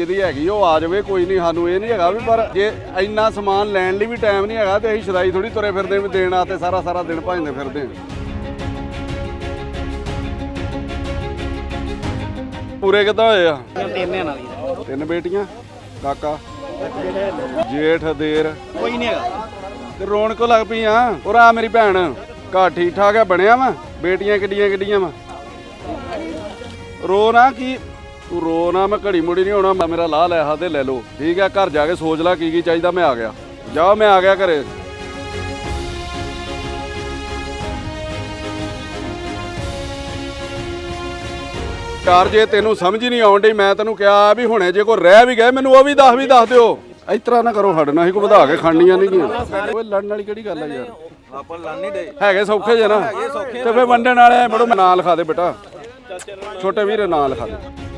ਜਿਹਦੀ ਹੈਗੀ ਉਹ ਆ ਜਾਵੇ ਕੋਈ ਨਹੀਂ ਸਾਨੂੰ ਇਹ ਨਹੀਂ ਹੈਗਾ ਵੀ ਪਰ ਜੇ ਇੰਨਾ ਸਮਾਨ ਲੈਣ ਲਈ ਵੀ ਟਾਈਮ ਨਹੀਂ ਹੈਗਾ ਤੇ ਅਸੀਂ ਸ਼ਦਾਈ ਥੋੜੀ ਤੁਰੇ ਫਿਰਦੇ ਵੀ ਦੇਣ ਆ ਤੇ ਸਾਰਾ ਸਾਰਾ ਦਿਨ ਭਜਦੇ ਫਿਰਦੇ ਹਾਂ ਪੂਰੇ ਕਿੱਦਾਂ ਹੋਏ ਆ? ਤੇਨੇ ਨਾਲ ਹੀ ਤਿੰਨ ਬੇਟੀਆਂ ਕਾਕਾ ਜੇਠ ਦੇਰ। ਕੋਈ ਨਹੀਂ ਹੈਗਾ। ਤੇ ਰੋਣ ਕੋ ਲੱਗ ਪਈ ਆ। ਉਰਾ ਮੇਰੀ ਭੈਣ ਘਰ ਠੀਕ ਠਾਕ ਆ ਬਣਿਆ ਵਾ? ਬੇਟੀਆਂ ਕਿੱਡੀਆਂ ਕਿੱਡੀਆਂ ਵਾ? ਰੋ ਨਾ ਕੀ ਤੂੰ ਰੋ ਨਾ ਮੈਂ ਘੜੀ ਮੁੜੀ ਨਹੀਂ ਹੋਣਾ ਮੈਂ ਮੇਰਾ ਲਾਹ ਲੈ ਹਾ ਤੇ ਲੈ ਲਓ। ਠੀਕ ਆ ਘਰ ਜਾ ਕੇ ਸੋਚ ਲੈ ਕੀ ਕੀ ਚਾਹੀਦਾ ਮੈਂ ਆ ਗਿਆ। ਜਾਓ ਮੈਂ ਆ ਗਿਆ ਘਰੇ। ਯਾਰ ਜੇ ਤੈਨੂੰ ਸਮਝ ਹੀ ਨਹੀਂ ਆਉਣ ਡਈ ਮੈਂ ਤੈਨੂੰ ਕਿਹਾ ਵੀ ਹੁਣੇ ਜੇ ਕੋਈ ਰਹਿ ਵੀ ਗਏ ਮੈਨੂੰ ਉਹ ਵੀ ਦੱਸ ਵੀ ਦੱਸ ਦਿਓ। ਇਸ ਤਰ੍ਹਾਂ ਨਾ ਕਰੋ ਹੱਡਣਾ ਹੀ ਕੋ ਵਧਾ ਕੇ ਖਾਣੀਆਂ ਨਹੀਂ ਗੀਆਂ ਓਏ ਲੜਨ ਵਾਲੀ ਕਿਹੜੀ ਗੱਲ ਆ ਯਾਰ? ਆਪਾਂ ਲੜ ਨਹੀਂ ਦੇ ਹੈਗੇ ਸੌਖੇ ਜੇ ਨਾ। ਤੇ ਫੇ ਵੰਡਣ ਵਾਲੇ ਬੜੋ ਨਾਂ ਲਿਖਾ ਦੇ ਬੇਟਾ। ਛੋਟੇ ਵੀਰੇ ਨਾਂ ਲਿਖਾ ਦੇ।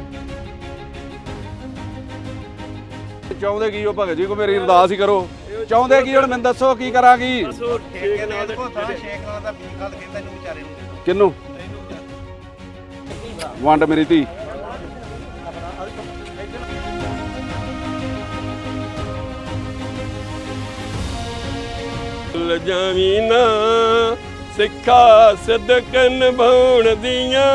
ਚਾਹੁੰਦੇ ਕੀ ਹੋ ਭਗਤ ਜੀ? ਕੋ ਮੇਰੀ ਅਰਦਾਸ ਹੀ ਕਰੋ। ਚਾਹੁੰਦੇ ਕੀ ਹੁਣ? ਮੈਨੂੰ ਦੱਸੋ ਕੀ ਕਰਾਂਗੀ? ਠੇਕੇ ਨਾਲ ਦੇਖੋ ਤਾਂ ਸ਼ੇਖ ਨਾਲ ਦਾ ਵੀ ਗੱਲ ਕਹਿੰਦਾ ਇਹਨੂੰ ਵਿਚਾਰੇ ਨੂੰ। ਕਿੰਨੂੰ ਵੰਡ ਮੇਰੀ ਧੀ। ਭੁੱਲ ਜਾਵੀਂ ਨਾ ਸਿੱਖਾ ਸਦਕ ਨਿਭਾਉਣ ਦੀਆਂ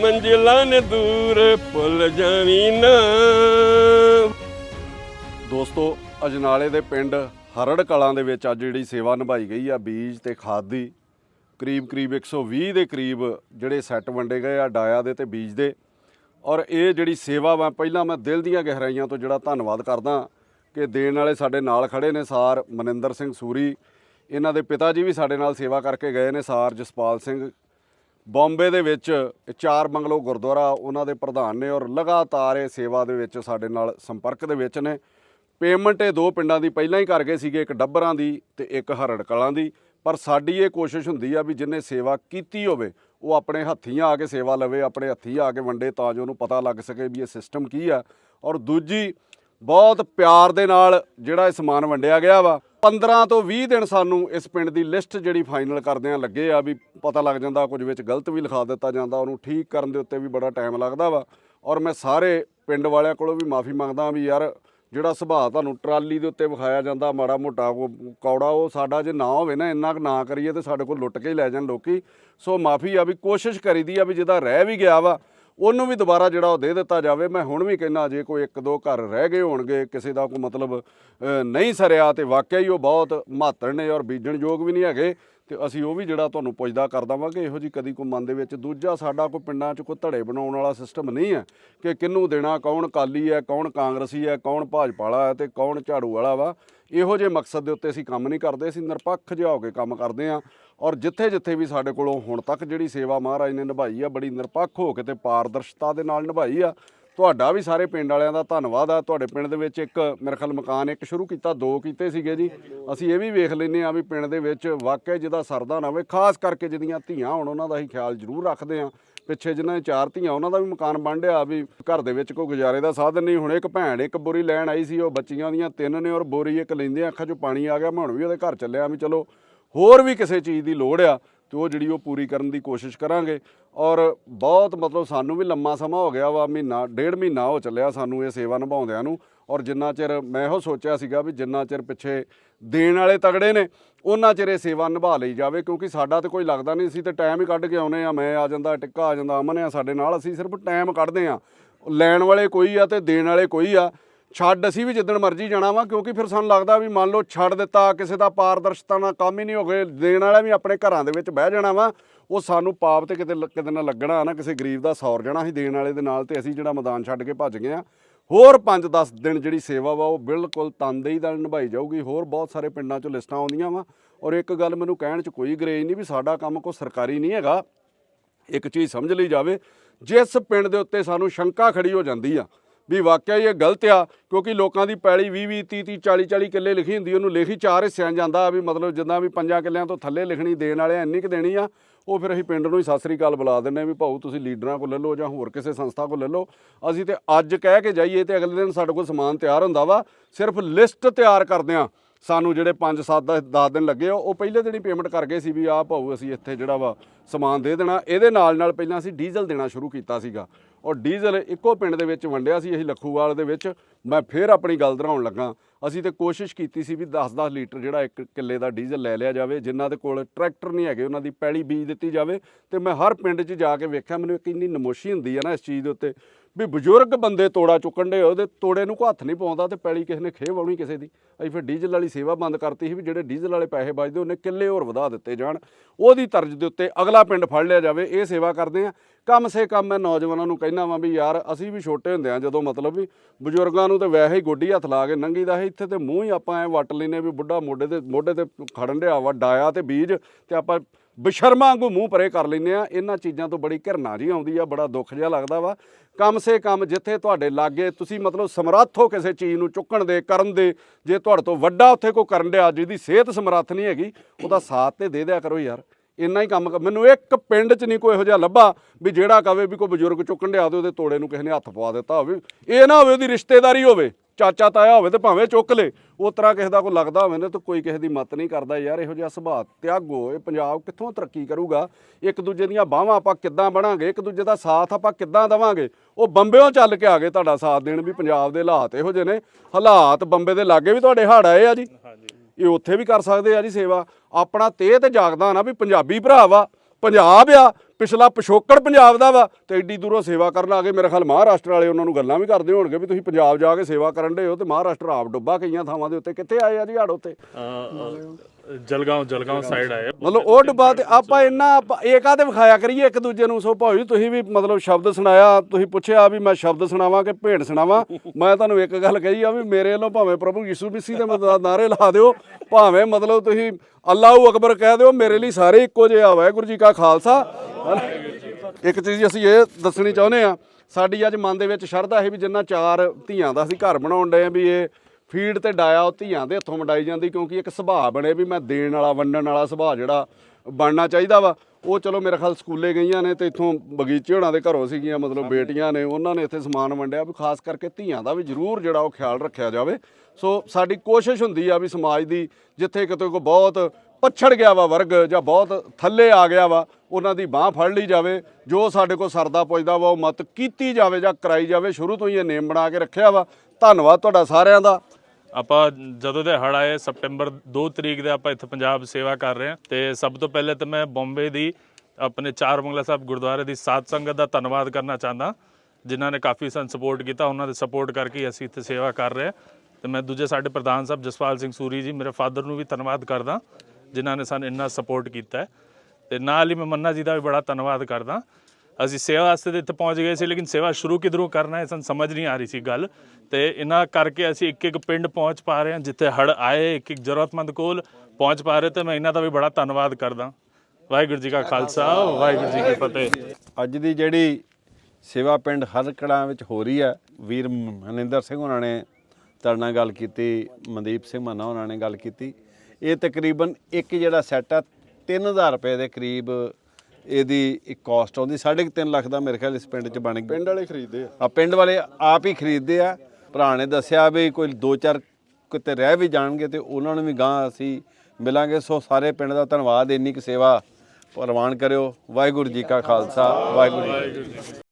ਮੰਜ਼ਿਲਾਂ ਨੇ ਦੂਰ। ਭੁੱਲ ਜਾਵੀਂ ਨਾ। ਦੋਸਤੋ, ਅਜਨਾਲੇ ਦੇ ਪਿੰਡ ਹਰੜ ਕਲਾਂ ਦੇ ਵਿੱਚ ਅੱਜ ਜਿਹੜੀ ਸੇਵਾ ਨਿਭਾਈ ਗਈ ਆ, ਬੀਜ ਤੇ ਖਾਦ ਦੀ। ਕਰੀਬ ਕਰੀਬ 120 ਦੇ ਕਰੀਬ ਜਿਹੜੇ ਸੈੱਟ ਵੰਡੇ ਗਏ ਆ, ਡਾਇਆ ਦੇ ਤੇ ਬੀਜ ਦੇ। ਔਰ ਇਹ ਜਿਹੜੀ ਸੇਵਾ ਵਾ, ਪਹਿਲਾਂ ਮੈਂ ਦਿਲ ਦੀਆਂ ਗਹਿਰਾਈਆਂ ਤੋਂ ਜਿਹੜਾ ਧੰਨਵਾਦ ਕਰਦਾ ਕਿ ਦੇਣ ਵਾਲੇ ਸਾਡੇ ਨਾਲ ਖੜੇ ਨੇ ਸਾਰ ਮਨਿੰਦਰ ਸਿੰਘ ਸੂਰੀ। ਇਹਨਾਂ ਦੇ ਪਿਤਾ ਜੀ ਵੀ ਸਾਡੇ ਨਾਲ ਸੇਵਾ ਕਰਕੇ ਗਏ ਨੇ, ਸਾਰ ਜਸਪਾਲ ਸਿੰਘ। ਬੰਬੇ ਦੇ ਵਿੱਚ ਚਾਰ ਬੰਗਲੋ ਗੁਰਦੁਆਰਾ ਉਹਨਾਂ ਦੇ ਪ੍ਰਧਾਨ ਨੇ ਔਰ ਲਗਾਤਾਰ ਇਹ ਸੇਵਾ ਦੇ ਵਿੱਚ ਸਾਡੇ ਨਾਲ ਸੰਪਰਕ ਦੇ ਵਿੱਚ ਨੇ। ਪੇਮੈਂਟ ਇਹ ਦੋ ਪਿੰਡਾਂ ਦੀ ਪਹਿਲਾਂ ਹੀ ਕਰ ਗਏ ਸੀਗੇ, ਇੱਕ ਡੱਬਰਾਂ ਦੀ ਤੇ ਇੱਕ ਹਰੜ ਕਲਾਂ ਦੀ। ਪਰ ਸਾਡੀ ਇਹ ਕੋਸ਼ਿਸ਼ ਹੁੰਦੀ ਆ ਵੀ ਜਿੰਨੇ ਸੇਵਾ ਕੀਤੀ ਹੋਵੇ, ਉਹ ਆਪਣੇ ਹੱਥੀਂ ਆ ਕੇ ਸੇਵਾ ਲਵੇ, ਆਪਣੇ ਹੱਥੀਂ ਆ ਕੇ ਵੰਡੇ ਤਾਂ ਜੋ ਉਹਨੂੰ ਪਤਾ ਲੱਗ ਸਕੇ ਵੀ ਇਹ ਸਿਸਟਮ ਕੀ ਆ। ਔਰ ਦੂਜੀ, ਬਹੁਤ ਪਿਆਰ ਦੇ ਨਾਲ ਜਿਹੜਾ ਇਹ ਸਮਾਨ ਵੰਡਿਆ ਗਿਆ ਵਾ 15 ਤੋਂ 20 ਦਿਨ ਸਾਨੂੰ ਇਸ ਪਿੰਡ ਦੀ ਲਿਸਟ ਜਿਹੜੀ ਫਾਈਨਲ ਕਰਦਿਆਂ ਲੱਗੇ ਆ ਵੀ ਪਤਾ ਲੱਗ ਜਾਂਦਾ ਕੁਝ ਵਿੱਚ ਗਲਤ ਵੀ ਲਿਖਾ ਦਿੱਤਾ ਜਾਂਦਾ, ਉਹਨੂੰ ਠੀਕ ਕਰਨ ਦੇ ਉੱਤੇ ਵੀ ਬੜਾ ਟਾਈਮ ਲੱਗਦਾ ਵਾ। ਔਰ ਮੈਂ ਸਾਰੇ ਪਿੰਡ ਵਾਲਿਆਂ ਕੋਲੋਂ ਵੀ ਮਾਫੀ ਮੰਗਦਾ ਵੀ ਯਾਰ ਜਿਹੜਾ ਸੁਭਾਅ ਤੁਹਾਨੂੰ ਟਰਾਲੀ ਦੇ ਉੱਤੇ ਵਿਖਾਇਆ ਜਾਂਦਾ, ਮਾੜਾ ਮੋਟਾ ਕੋ ਕੌੜਾ, ਉਹ ਸਾਡਾ ਜੇ ਨਾ ਹੋਵੇ ਨਾ, ਇੰਨਾ ਕੁ ਨਾ ਕਰੀਏ ਤੇ ਸਾਡੇ ਕੋਲ ਲੁੱਟ ਕੇ ਹੀ ਲੈ ਜਾਣ ਲੋਕੀ। ਸੋ ਮਾਫੀ ਆ ਵੀ ਕੋਸ਼ਿਸ਼ ਕਰੀਦੀ ਆ ਵੀ ਜਿਹਦਾ ਰਹਿ ਵੀ ਗਿਆ ਵਾ, ਉਹਨੂੰ ਵੀ ਦੁਬਾਰਾ ਜਿਹੜਾ ਉਹ ਦੇ ਦਿੱਤਾ ਜਾਵੇ। ਮੈਂ ਹੁਣ ਵੀ ਕਹਿੰਦਾ, ਜੇ ਕੋਈ ਇੱਕ ਦੋ ਘਰ ਰਹਿ ਗਏ ਹੋਣਗੇ, ਕਿਸੇ ਦਾ ਕੋਈ ਮਤਲਬ ਨਹੀਂ ਸਰਿਆ ਤੇ ਵਾਕਿਆ ਹੀ ਉਹ ਬਹੁਤ ਮਹੱਤਵ ਨੇ ਔਰ ਬੀਜਣ ਯੋਗ ਵੀ ਨਹੀਂ ਹੈਗੇ। ਤੇ ਅਸੀਂ ਉਹ ਵੀ ਜਿਹੜਾ ਤੁਹਾਨੂੰ ਪੁੱਛਦਾ ਕਰ ਦਵਾਂਗੇ ਇਹੋ ਜੀ ਕਦੀ ਕੋਈ ਮਨ ਦੇ ਵਿੱਚ, ਦੂਜਾ ਸਾਡਾ ਕੋਈ ਪਿੰਡਾਂ 'ਚ ਕੋਈ ਧੜੇ ਬਣਾਉਣ ਵਾਲਾ ਸਿਸਟਮ ਨਹੀਂ ਹੈ ਕਿ ਕਿਹਨੂੰ ਦੇਣਾ, ਕੌਣ ਕਾਲੀ ਹੈ, ਕੌਣ ਕਾਂਗਰਸੀ ਹੈ, ਕੌਣ ਭਾਜਪਾ ਵਾਲਾ ਹੈ ਤੇ ਕੌਣ ਝਾੜੂ ਵਾਲਾ ਵਾ। ਇਹੋ ਜਿਹੇ ਮਕਸਦ ਦੇ ਉੱਤੇ ਅਸੀਂ ਕੰਮ ਨਹੀਂ ਕਰਦੇ, ਅਸੀਂ ਨਿਰਪੱਖ ਜਿਹਾ ਹੋ ਕੇ ਕੰਮ ਕਰਦੇ ਹਾਂ ਔਰ ਜਿੱਥੇ ਜਿੱਥੇ ਵੀ ਸਾਡੇ ਕੋਲੋਂ ਹੁਣ ਤੱਕ ਜਿਹੜੀ ਸੇਵਾ ਮਹਾਰਾਜ ਨੇ ਨਿਭਾਈ ਆ, ਬੜੀ ਨਿਰਪੱਖ ਹੋ ਕੇ ਤੇ ਪਾਰਦਰਸ਼ਤਾ ਦੇ ਨਾਲ ਨਿਭਾਈ ਆ। ਤੁਹਾਡਾ ਵੀ ਸਾਰੇ ਪਿੰਡ ਵਾਲਿਆਂ ਦਾ ਧੰਨਵਾਦ ਆ। ਤੁਹਾਡੇ ਪਿੰਡ ਦੇ ਵਿੱਚ ਇੱਕ ਮੇਰੇ ਖਿਆਲ ਮਕਾਨ ਇੱਕ ਸ਼ੁਰੂ ਕੀਤਾ, ਦੋ ਕੀਤੇ ਸੀਗੇ ਜੀ। ਅਸੀਂ ਇਹ ਵੀ ਵੇਖ ਲੈਨੇ ਆ ਵੀ ਪਿੰਡ ਦੇ ਵਿੱਚ ਵਾਕਿਆ ਜਿਹਦਾ ਸਰਦਾ ਨਾ ਹੋਵੇ, ਖਾਸ ਕਰਕੇ ਜਿਹਦੀਆਂ ਧੀਆਂ ਹੋਣ, ਉਹਨਾਂ ਦਾ ਅਸੀਂ ਖਿਆਲ ਜ਼ਰੂਰ ਰੱਖਦੇ ਆ ਪਿੱਛੇ ਜਿਨ੍ਹਾਂ ਨੇ ਚਾਰ ਧੀਆਂ, ਉਹਨਾਂ ਦਾ ਵੀ ਮਕਾਨ ਬਣ ਵੀ ਘਰ ਦੇ ਵਿੱਚ ਕੋਈ ਗੁਜ਼ਾਰੇ ਦਾ ਸਾਧਨ ਨਹੀਂ। ਹੁਣ ਇੱਕ ਭੈਣ, ਇੱਕ ਬੋਰੀ ਲੈਣ ਆਈ ਸੀ, ਉਹ ਬੱਚੀਆਂ ਦੀਆਂ ਤਿੰਨ ਨੇ ਔਰ ਬੋਰੀ ਇੱਕ ਲੈਂਦੇ ਅੱਖਾਂ 'ਚੋਂ ਪਾਣੀ ਆ ਗਿਆ। ਮੈਂ ਹੁਣ ਵੀ ਉਹਦੇ ਘਰ ਚੱਲਿਆ ਵੀ ਚਲੋ, ਹੋਰ ਵੀ ਕਿਸੇ ਚੀਜ਼ ਦੀ ਲੋੜ ਆ ਤੇ ਉਹ ਜਿਹੜੀ ਉਹ ਪੂਰੀ ਕਰਨ ਦੀ ਕੋਸ਼ਿਸ਼ ਕਰਾਂਗੇ। ਔਰ ਬਹੁਤ ਮਤਲਬ ਸਾਨੂੰ ਵੀ ਲੰਮਾ ਸਮਾਂ ਹੋ ਗਿਆ ਵਾ, ਮਹੀਨਾ, ਡੇਢ ਮਹੀਨਾ ਹੋ ਚੱਲਿਆ ਸਾਨੂੰ ਇਹ ਸੇਵਾ ਨਿਭਾਉਂਦਿਆਂ ਨੂੰ। ਔਰ ਜਿੰਨਾ ਚਿਰ ਮੈਂ ਇਹੋ ਸੋਚਿਆ ਸੀਗਾ ਵੀ ਜਿੰਨਾ ਚਿਰ ਪਿੱਛੇ ਦੇਣ ਵਾਲੇ ਤਗੜੇ ਨੇ ਉਹਨਾਂ ਚਿਰ ਇਹ ਸੇਵਾ ਨਿਭਾ ਲਈ ਜਾਵੇ, ਕਿਉਂਕਿ ਸਾਡਾ ਤੇ ਕੋਈ ਲੱਗਦਾ ਨਹੀਂ ਸੀ ਤੇ ਟਾਈਮ ਹੀ ਕੱਢ ਕੇ ਆਉਨੇ ਆ, ਮੈਂ ਆ ਜਾਂਦਾ, ਟਿੱਕਾ ਆ ਜਾਂਦਾ, ਅਮਨ ਆ ਸਾਡੇ ਨਾਲ, ਅਸੀਂ ਸਿਰਫ ਟਾਈਮ ਕੱਢਦੇ ਆ। ਲੈਣ ਵਾਲੇ ਕੋਈ ਆ ਤੇ ਦੇਣ ਵਾਲੇ ਕੋਈ ਆ। ਛੱਡ ਅਸੀਂ ਵੀ ਜਿੱਦਣ ਮਰਜ਼ੀ ਜਾਣਾ ਵਾ, ਕਿਉਂਕਿ ਫਿਰ ਸਾਨੂੰ ਲੱਗਦਾ ਵੀ ਮੰਨ ਲਓ ਛੱਡ ਦਿੱਤਾ, ਕਿਸੇ ਦਾ ਪਾਰਦਰਸ਼ਤਾ ਨਾਲ ਕੰਮ ਹੀ ਨਹੀਂ ਹੋ ਗਏ, ਦੇਣ ਵਾਲਾ ਵੀ ਆਪਣੇ ਘਰਾਂ ਦੇ ਵਿੱਚ ਬਹਿ ਜਾਣਾ ਵਾ, ਉਹ ਸਾਨੂੰ ਪਾਪ ਤੇ ਕਿਤੇ ਲ- ਕਿਤੇ ਨਾ ਲੱਗਣਾ ਨਾ ਕਿਸੇ ਗਰੀਬ ਦਾ ਸੌਰ ਜਾਣਾ, ਅਸੀਂ ਦੇਣ ਵਾਲੇ ਦੇ ਨਾਲ ਤੇ ਅਸੀਂ ਜਿਹੜਾ ਮੈਦਾਨ ਛੱਡ ਕੇ ਭੱਜ ਗਏ ਆ। ਹੋਰ 5-10 ਦਿਨ ਜਿਹੜੀ ਸੇਵਾ ਵਾ, ਉਹ ਬਿਲਕੁਲ ਤਨਦੇਹੀ ਨਾਲ ਨਿਭਾਈ ਜਾਊਗੀ, ਹੋਰ ਬਹੁਤ ਸਾਰੇ ਪਿੰਡਾਂ 'ਚੋਂ ਲਿਸਟਾਂ ਆਉਂਦੀਆਂ ਵਾ, ਔਰ ਇੱਕ ਗੱਲ ਮੈਨੂੰ ਕਹਿਣ 'ਚ ਕੋਈ ਗਰੇਜ ਨਹੀਂ ਵੀ ਸਾਡਾ ਕੰਮ ਕੋਈ ਸਰਕਾਰੀ ਨਹੀਂ ਹੈਗਾ। ਇੱਕ ਚੀਜ਼ ਸਮਝ ਲਈ ਜਾਵੇ, ਜਿਸ ਪਿੰਡ ਦੇ ਉੱਤੇ ਸਾਨੂੰ ਸ਼ੰਕਾ ਖੜੀ ਹੋ ਜਾਂਦੀ ਆ ਵੀ ਵਾਕਿਆ ਹੀ ਇਹ ਗਲਤ ਆ ਕਿਉਂਕਿ ਲੋਕਾਂ ਦੀ ਪੈਲੀ 20 20 30 30 40 40 ਕਿੱਲੇ ਲਿਖੀ ਹੁੰਦੀ ਉਹਨੂੰ ਲਿਖੀ ਚਾਰ ਹਿੱਸਿਆਂ ਜਾਂਦਾ ਵੀ ਮਤਲਬ ਜਿੱਦਾਂ ਵੀ ਪੰਜਾਂ ਕਿੱਲਿਆਂ ਤੋਂ ਥੱਲੇ ਲਿਖਣੀ ਦੇਣ ਵਾਲਿਆਂ ਇੰਨੀ ਕੁ ਦੇਣੀ ਆ ਉਹ ਫਿਰ ਅਸੀਂ ਪਿੰਡ ਨੂੰ ਹੀ ਸਤਿ ਸ੍ਰੀ ਅਕਾਲ ਬੁਲਾ ਦਿੰਨੇ ਵੀ ਭਾਊ ਤੁਸੀਂ ਲੀਡਰਾਂ ਕੋਲ ਲੈ ਲਓ ਜਾਂ ਹੋਰ ਕਿਸੇ ਸੰਸਥਾ ਕੋਲ ਲੈ ਲਓ। ਅਸੀਂ ਤੇ ਅੱਜ ਕਹਿ ਕੇ ਜਾਈਏ ਤੇ ਅਗਲੇ ਦਿਨ ਸਾਡੇ ਕੋਲ ਸਮਾਨ ਤਿਆਰ ਹੁੰਦਾ ਵਾ ਸਿਰਫ ਲਿਸਟ ਤਿਆਰ ਕਰਦੇ ਆ। ਸਾਨੂੰ ਜਿਹੜੇ 5 7 10 ਦਿਨ ਲੱਗੇ ਆ, ਉਹ ਪਹਿਲੇ ਦਿਨ ਹੀ ਪੇਮੈਂਟ ਕਰ ਗਏ ਸੀ ਵੀ ਆਹ ਭਾਊ ਅਸੀਂ ਇੱਥੇ ਜਿਹੜਾ ਵਾ ਸਮਾਨ ਦੇ ਦੇਣਾ ਇਹਦੇ ਨਾਲ ਨਾਲ ਪਹਿਲਾਂ ਅਸੀਂ ਡੀਜ਼ਲ ਦੇਣਾ ਸ਼ੁਰੂ ਕੀਤਾ ਸੀਗਾ। ਔਰ ਡੀਜ਼ਲ ਇੱਕੋ ਪਿੰਡ ਦੇ ਵਿੱਚ ਵੰਡਿਆ ਸੀ ਅਸੀਂ ਲੱਖੂਵਾਲ ਦੇ ਵਿੱਚ। ਮੈਂ ਫੇਰ ਆਪਣੀ ਗੱਲ ਦੁਹਰਾਉਣ ਲੱਗਾ। ਅਸੀਂ ਤੇ ਕੋਸ਼ਿਸ਼ ਕੀਤੀ ਸੀ ਵੀ 10-10 ਲੀਟਰ ਜਿਹੜਾ ਇੱਕ ਕਿੱਲੇ ਦਾ ਡੀਜ਼ਲ ਲੈ ਲਿਆ ਜਾਵੇ, ਜਿਨ੍ਹਾਂ ਦੇ ਕੋਲ ਟਰੈਕਟਰ ਨਹੀਂ ਹੈਗੇ, ਉਹਨਾਂ ਦੀ ਪੈਲੀ ਬੀਜ ਦਿੱਤੀ ਜਾਵੇ। ਤੇ ਮੈਂ ਹਰ ਪਿੰਡ 'ਚ ਜਾ ਕੇ ਵੇਖਿਆ, ਮੈਨੂੰ ਇੱਕ ਇੰਨੀ ਨਮੋਸ਼ੀ ਹੁੰਦੀ ਹੈ ਨਾ ਇਸ ਚੀਜ਼ ਦੇ ਉੱਤੇ ਵੀ ਬਜ਼ੁਰਗ ਬੰਦੇ ਤੋੜਾ ਚੁੱਕਣ ਦੇ ਉਹਦੇ ਤੋੜੇ ਨੂੰ ਕੋਈ ਹੱਥ ਨਹੀਂ ਪਾਉਂਦਾ ਤੇ ਪੈਲੀ ਕਿਸੇ ਨੇ ਖੇਹ ਵਾਉਣੀ ਕਿਸੇ ਦੀ। ਅਸੀਂ ਫਿਰ ਡੀਜ਼ਲ ਵਾਲੀ ਸੇਵਾ ਬੰਦ ਕਰਤੀ ਸੀ ਵੀ ਜਿਹੜੇ ਡੀਜ਼ਲ ਵਾਲੇ ਪੈਸੇ ਬਚਦੇ, ਉਹਨੇ ਕਿੱਲੇ ਹੋਰ ਵਧਾ ਦਿੱਤੇ ਜਾਣ। ਉਹਦੀ ਤਰਜ਼ ਦੇ ਉੱਤੇ ਅਗਲਾ ਪਿੰਡ ਫੜ ਲਿਆ ਜਾਵੇ, ਇਹ ਸੇਵਾ ਕਰਦੇ ਆ। ਕਮ ਸੇ ਕਮ ਮੈਂ ਨੌਜਵਾਨਾਂ ਨੂੰ ਕਹਿਣਾ ਵਾਂ ਵੀ ਯਾਰ ਅਸੀਂ ਵੀ ਛੋਟੇ ਹੁੰਦੇ ਆ, ਜਦੋਂ ਮਤਲਬ ਵੀ ਬਜ਼ੁਰਗਾਂ ਨੂੰ ਤੇ ਵੈਸੇ ਹੀ ਗੋਡੀ ਹੱਥ ਲਾ ਕੇ ਨੰਗੀ ਦਾ ਹੈ ਇੱਥੇ ਤੇ ਮੂੰਹ ਹੀ ਆਪਾਂ ਐ ਵੱਟ ਲੈਨੇ ਵੀ ਬੁੱਢਾ ਮੋਢੇ ਤੇ ਮੋਢੇ ਤੇ ਖੜਨ ਡਿਆ ਵਾ, ਡਾਇਆ ਤੇ ਬੀਜ ਤੇ ਆਪਾਂ ਬਸ਼ਰਮਾਂ ਵਾਂਗੂ ਮੂੰਹ ਪਰੇ ਕਰ ਲੈਨੇ ਆ। ਇਹਨਾਂ ਚੀਜ਼ਾਂ ਤੋਂ ਬੜੀ ਘਿਰਨਾ ਜੀ ਆਉਂਦੀ ਆ, ਬੜਾ ਦੁੱਖ ਜਿਹਾ ਲੱਗਦਾ ਵਾ। ਕਮ ਸੇ ਕਮ ਜਿੱਥੇ ਤੁਹਾਡੇ ਲਾਗੇ ਤੁਸੀਂ ਮਤਲਬ ਸਮਰੱਥ ਹੋ ਕਿਸੇ ਚੀਜ਼ ਨੂੰ ਚੁੱਕਣ ਦੇ, ਕਰਨ ਦੇ, ਜੇ ਤੁਹਾਡੇ ਤੋਂ ਵੱਡਾ ਉੱਥੇ ਕੋਈ ਕਰਨ ਡਿਆ, ਜਿਹਦੀ ਸਿਹਤ ਸਮਰੱਥ ਨਹੀਂ ਹੈਗੀ, ਉਹਦਾ ਸਾਥ ਤੇ ਦੇ ਦਿਆ ਕਰੋ ਯਾਰ। ਇੰਨਾ ਹੀ ਕੰਮ ਕਰ- ਮੈਨੂੰ ਇੱਕ ਪਿੰਡ 'ਚ ਨਹੀਂ ਕੋਈ ਇਹੋ ਜਿਹਾ ਲੱਭਾ ਵੀ ਜਿਹੜਾ ਕਵੇ ਵੀ ਕੋਈ ਬਜ਼ੁਰਗ ਚੁੱਕਣ ਡਿਆ ਤੇ ਉਹਦੇ ਤੋੜੇ ਨੂੰ ਕਿਸੇ ਨੇ ਹੱਥ ਪਵਾ ਦਿੱਤਾ ਹੋਵੇ। ਇਹ ਨਾ ਹੋਵੇ ਉਹਦੀ ਰਿਸ਼ਤੇਦਾਰੀ ਹੋਵੇ, ਚਾਚਾ ਤਾਇਆ ਹੋਵੇ ਤੇ ਭਾਵੇਂ ਚੁੱਕ ਲੇ ਉਹ ਤਰ੍ਹਾਂ ਕਿਸੇ ਦਾ ਕੋਈ ਲੱਗਦਾ ਹੋਵੇ ਨਾ ਤਾਂ ਕੋਈ ਕਿਸੇ ਦੀ ਮਤ ਨਹੀਂ ਕਰਦਾ ਯਾਰ, ਇਹੋ ਜਿਹਾ ਸੁਭਾਅ ਤਿਆਗੋ ਇਹ ਪੰਜਾਬ ਕਿੱਥੋਂ ਤਰੱਕੀ ਕਰੂਗਾ? ਇੱਕ ਦੂਜੇ ਦੀਆਂ ਬਾਹਾਂ ਆਪਾਂ ਕਿੱਦਾਂ ਬਣਾਂਗੇ? ਇੱਕ ਦੂਜੇ ਦਾ ਸਾਥ ਆਪਾਂ ਕਿੱਦਾਂ ਦੇਵਾਂਗੇ? ਉਹ ਬੰਬਿਓਂ ਚੱਲ ਕੇ ਆ ਗਏ ਤੁਹਾਡਾ ਸਾਥ ਦੇਣ ਵੀ ਪੰਜਾਬ ਦੇ ਹਾਲਾਤ ਇਹੋ ਜਿਹੇ ਨੇ। ਹਾਲਾਤ ਬੰਬੇ ਦੇ ਲਾਗੇ ਵੀ ਤੁਹਾਡੇ ਹੜ ਆਏ ਆ ਜੀ। ਇਹ ਉੱਥੇ ਵੀ ਕਰ ਸਕਦੇ ਆ ਜੀ ਸੇਵਾ। ਆਪਣਾ ਤੇ ਤੇ ਜਾਗਦਾ ਨਾ ਵੀ ਪੰਜਾਬੀ ਭਰਾ ਵਾ, ਪੰਜਾਬ ਆ ਪਿਛਲਾ ਪਿਛੋਕੜ ਪੰਜਾਬ ਦਾ ਵਾ ਤੇ ਐਡੀ ਦੂਰੋਂ ਸੇਵਾ ਕਰਨ ਆ ਗਏ। ਮੇਰੇ ਖਿਆਲ ਮਹਾਰਾਸ਼ਟਰ ਵਾਲੇ ਉਹਨਾਂ ਨੂੰ ਗੱਲਾਂ ਵੀ ਕਰਦੇ ਹੋਣਗੇ ਵੀ ਤੁਸੀਂ ਪੰਜਾਬ ਜਾ ਕੇ ਸੇਵਾ ਕਰਨ ਦੇ ਹੋ ਤੇ ਮਹਾਰਾਸ਼ਟਰ ਆਪ ਡੁੱਬਾ ਕਈਆਂ ਥਾਵਾਂ ਦੇ ਉੱਤੇ। ਕਿੱਥੇ ਆਏ ਆ ਜੀ ਹੜ ਉੱਤੇ? ਜਲਗਾਉਂ ਜਲਗਾਉਂ ਸਾਈਡ ਆਏ। ਮਤਲਬ ਉਹ ਡੁੱਬਾ ਤੇ ਆਪਾਂ ਇੰਨਾ ਏਕਾ ਤੇ ਵਿਖਾਇਆ ਕਰੀਏ ਇੱਕ ਦੂਜੇ ਨੂੰ? ਸੋ ਭਾਈ ਤੁਸੀਂ ਵੀ ਮਤਲਬ ਸ਼ਬਦ ਸੁਣਾਇਆ ਤੁਸੀਂ ਪੁੱਛਿਆ ਵੀ ਮੈਂ ਸ਼ਬਦ ਸੁਣਾਵਾਂ ਕਿ ਭੇਡ ਸੁਣਾਵਾਂ? ਮੈਂ ਤੁਹਾਨੂੰ ਇੱਕ ਗੱਲ ਕਹੀ ਆ ਵੀ ਮੇਰੇ ਵੱਲੋਂ ਭਾਵੇਂ ਪ੍ਰਭੂ ਯਿਸੂ ਮਸੀਹ ਦੇ ਮਦਦ ਨਾਰੇ ਲਾ ਦਿਓ ਭਾਵੇਂ ਮਤਲਬ ਤੁਸੀਂ ਅੱਲਾਹੂ ਅਕਬਰ ਕਹਿ ਦਿਓ ਮੇਰੇ ਲਈ ਸਾਰੇ ਇੱਕੋ ਜਿਹੇ ਆ ਵਾਹਿਗੁਰੂ ਜੀ ਕਾ ਖਾਲਸਾ। ਇੱਕ ਚੀਜ਼ ਅਸੀਂ ਇਹ ਦੱਸਣੀ ਚਾਹੁੰਦੇ ਆ ਸਾਡੀ ਅੱਜ ਮਨ ਦੇ ਵਿੱਚ ਸ਼ਰਧਾ ਹੈ ਵੀ ਜਿੰਨਾ ਚਾਰ ਧੀਆਂ ਦਾ ਅਸੀਂ ਘਰ ਬਣਾਉਣ ਡਏ ਆ ਵੀ ਇਹ ਫੀਡ ਤੇ ਡਾਇਆ ਉਹ ਧੀਆਂ ਦੇ ਹੱਥੋਂ ਵੰਡਾਈ ਜਾਂਦੀ ਕਿਉਂਕਿ ਇੱਕ ਸੁਭਾਅ ਬਣੇ ਵੀ ਮੈਂ ਦੇਣ ਵਾਲਾ, ਵੰਡਣ ਵਾਲਾ ਸੁਭਾਅ ਜਿਹੜਾ ਬਣਨਾ ਚਾਹੀਦਾ ਵਾ। ਉਹ ਚਲੋ ਮੇਰੇ ਖਿਆਲ ਸਕੂਲੇ ਗਈਆਂ ਨੇ ਤੇ ਇੱਥੋਂ ਬਗੀਚੇ ਹੋਣਾ ਦੇ ਘਰੋਂ ਸੀਗੀਆਂ, ਮਤਲਬ ਬੇਟੀਆਂ ਨੇ, ਉਹਨਾਂ ਨੇ ਇੱਥੇ ਸਮਾਨ ਵੰਡਿਆ ਵੀ ਖਾਸ ਕਰਕੇ ਧੀਆਂ ਦਾ ਵੀ ਜ਼ਰੂਰ ਜਿਹੜਾ ਉਹ ਖਿਆਲ ਰੱਖਿਆ ਜਾਵੇ। ਸੋ ਸਾਡੀ ਕੋਸ਼ਿਸ਼ ਹੁੰਦੀ ਆ ਵੀ ਸਮਾਜ ਦੀ ਜਿੱਥੇ ਕਿਤੇ ਕੋਈ ਬਹੁਤ ਪਛੜ ਗਿਆ ਵਾ ਵਰਗ ਜਾਂ ਬਹੁਤ ਥੱਲੇ ਆ ਗਿਆ ਵਾ, ਉਹਨਾਂ ਦੀ ਬਾਹ ਫੜ ਲਈ ਜਾਵੇ, ਜੋ ਸਾਡੇ ਕੋਲ ਸਰਦਾ ਪੁੱਜਦਾ ਵਾ, ਉਹ ਮਤ ਕੀਤੀ ਜਾਵੇ ਜਾਂ ਕਰਾਈ ਜਾਵੇ, ਸ਼ੁਰੂ ਤੋਂ ਹੀ ਇਹ ਨੇਮ ਬਣਾ ਕੇ ਰੱਖਿਆ ਵਾ। ਧੰਨਵਾਦ ਤੁਹਾਡਾ ਸਾਰਿਆਂ ਦਾ। ਆਪਾਂ ਜਦੋਂ ਦੇ ਹੜ ਆਏ, ਸਪਟੈਂਬਰ 2 ਤਰੀਕ ਦੇ ਆਪਾਂ ਇੱਥੇ ਪੰਜਾਬ ਸੇਵਾ ਕਰ ਰਹੇ ਹਾਂ, ਤੇ ਸਭ ਤੋਂ ਪਹਿਲੇ ਤਾਂ ਮੈਂ ਬੰਬੇ ਦੀ ਆਪਣੇ ਚਾਰ ਮੰਗਲਾ ਸਾਹਿਬ ਗੁਰਦੁਆਰੇ ਦੀ ਸਾਧ ਸੰਗਤ ਦਾ ਧੰਨਵਾਦ ਕਰਨਾ ਚਾਹੁੰਦਾ, ਜਿਨ੍ਹਾਂ ਨੇ ਕਾਫੀ ਸਾਨੂੰ ਸਪੋਰਟ ਕੀਤਾ, ਉਹਨਾਂ ਦੇ ਸਪੋਰਟ ਕਰਕੇ ਅਸੀਂ ਇੱਥੇ ਸੇਵਾ ਕਰ ਰਹੇ ਹਾਂ। ਤੇ ਮੈਂ ਦੂਜੇ ਸਾਡੇ ਪ੍ਰਧਾਨ ਸਾਹਿਬ ਜਸਪਾਲ ਸਿੰਘ ਸੂਰੀ ਜੀ, ਮੇਰੇ ਫਾਦਰ ਨੂੰ ਵੀ ਧੰਨਵਾਦ ਕਰਦਾ। ਜਿਨ੍ਹਾਂ ਨੇ ਸਾਨੂੰ ਇੰਨਾ ਸਪੋਰਟ ਕੀਤਾ ਹੈ। ਤੇ ਨਾਲ ਹੀ ਮੈਂ ਮੰਨਾ ਜੀ ਦਾ ਵੀ ਬੜਾ ਧੰਨਵਾਦ ਕਰਦਾ। ਅਸੀਂ ਸੇਵਾ ਵਾਸਤੇ ਤਾਂ ਇੱਥੇ ਪਹੁੰਚ ਗਏ ਸੀ, ਲੇਕਿਨ ਸੇਵਾ ਸ਼ੁਰੂ ਕਿਧਰੋਂ ਕਰਨਾ ਹੈ, ਸਾਨੂੰ ਸਮਝ ਨਹੀਂ ਆ ਰਹੀ ਸੀ ਗੱਲ। ਤੇ ਇਹਨਾਂ ਕਰਕੇ ਅਸੀਂ ਇੱਕ ਇੱਕ ਪਿੰਡ ਪਹੁੰਚ ਪਾ ਰਹੇ ਹਾਂ, ਜਿੱਥੇ ਹੜ ਆਏ ਇੱਕ ਇੱਕ ਜ਼ਰੂਰਤਮੰਦ ਕੋਲ ਪਹੁੰਚ ਪਾ ਰਹੇ ਤੇ ਮੈਂ ਇਹਨਾਂ ਦਾ ਵੀ ਬੜਾ ਧੰਨਵਾਦ ਕਰਦਾ। ਵਾਹਿਗੁਰੂ ਜੀ ਕਾ ਖਾਲਸਾ, ਵਾਹਿਗੁਰੂ ਜੀ ਕੀ ਫਤਿਹ। ਅੱਜ ਦੀ ਜਿਹੜੀ ਸੇਵਾ ਪਿੰਡ ਹਰ ਹਰਕੜਾਂ ਵਿੱਚ ਹੋ ਰਹੀ ਹੈ, ਵੀਰ ਮਨਿੰਦਰ ਸਿੰਘ ਉਹਨਾਂ ਨੇ ਤੁਹਾਡੇ ਨਾਲ ਗੱਲ ਕੀਤੀ, ਮਨਦੀਪ ਸਿੰਘ ਮੰਨਾ ਉਹਨਾਂ ਨੇ ਗੱਲ ਕੀਤੀ। ਇਹ ਤਕਰੀਬਨ ਇੱਕ ਜਿਹੜਾ ਸੈੱਟ ਆ 3000 ਰੁਪਏ ਦੇ ਕਰੀਬ ਇਹਦੀ ਇੱਕ ਕਾਸਟ ਆਉਂਦੀ 3.5 ਲੱਖ ਦਾ ਮੇਰੇ ਖਿਆਲ ਇਸ ਪਿੰਡ 'ਚ ਬਣ ਗਿਆ ਪਿੰਡ ਵਾਲੇ ਖਰੀਦਦੇ ਆ। ਆ ਪਿੰਡ ਵਾਲੇ ਆਪ ਹੀ ਖਰੀਦਦੇ ਆ। ਭਰਾ ਨੇ ਦੱਸਿਆ ਵੀ ਕੋਈ ਦੋ ਚਾਰ ਕਿਤੇ ਰਹਿ ਵੀ ਜਾਣਗੇ ਤੇ ਉਹਨਾਂ ਨੂੰ ਵੀ ਗਾਂ ਅਸੀਂ ਮਿਲਾਂਗੇ। ਸੋ ਸਾਰੇ ਪਿੰਡ ਦਾ ਧੰਨਵਾਦ ਇੰਨੀ ਕੁ ਸੇਵਾ ਪ੍ਰਵਾਨ ਕਰਿਓ। ਵਾਹਿਗੁਰੂ ਜੀ ਕਾ ਖਾਲਸਾ ਵਾਹਿਗੁਰੂ ਜੀ